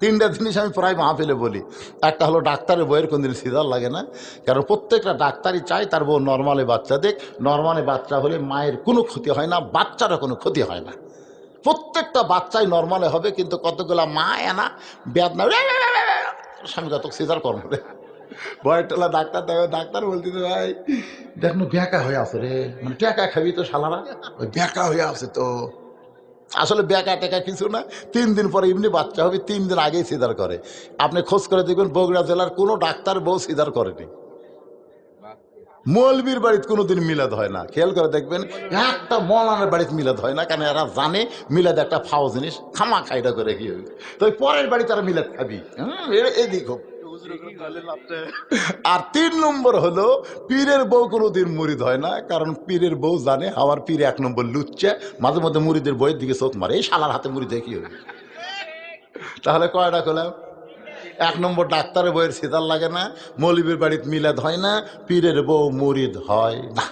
তিনটা জিনিস আমি প্রায় মাহফিলে বলি। একটা হলো ডাক্তারের বইয়ের কোনদিন সিজার লাগে না, কারণ প্রত্যেকটা ডাক্তারই চায় তার বউ নর্মালে বাচ্চা দেখ নর্মালে বাচ্চা হলে মায়ের কোনো ক্ষতি হয় না, বাচ্চারও কোনো ক্ষতি হয় না। প্রত্যেকটা বাচ্চাই নর্মালে হবে, কিন্তু কতগুলা মা এনা বেদনা স্বামী কত সিজার কর্ম বয়টলা ডাক্তার দেখো, ডাক্তার বলতেছে ভাই, দেখ ব্যাকা হয়ে আছে রে। মানে খাবি তো শালারা? ওই ব্যাকা হয়ে আছে তো। আসলে ব্যাকা টেকা কিছু না। তিন দিন পরে এমনি বাচ্চা হবে, তিন দিন আগেই সিদার করে। আপনি খোঁজ করে দেখবেন বগুড়া জেলার কোনো ডাক্তার বউ সিদার করেনি। মৌলবীর বাড়িতে কোনোদিন মিলাদ হয় না। খেয়াল করে দেখবেন, একটা মৌলানার বাড়িতে মিলাদ হয় না, কারণ এরা জানে মিলাদ একটা ফাও জিনিস খামা খাইটা করে কি হবে। তো পরের বাড়ি তারা মিলাদ খাবি। এ- এদিক হোক। আর তিন নম্বর হলো, পীরের বউ কোনোদিন মুরিদ হয় না, কারণ পীরের বউ জানে আমার পীর এক নম্বর লুচ্ছে মাঝে মধ্যে মুড়িদের বইয়ের দিকে চোখ মারে, এই শালার হাতে মুড়ি দেখি হবে তাহলে কয়টা করলাম? এক নম্বর ডাক্তারের বইয়ের সিদার লাগে না মলিবের বাড়িতে মিলাদ হয় না, পীরের বউ মুরিদ হয় না।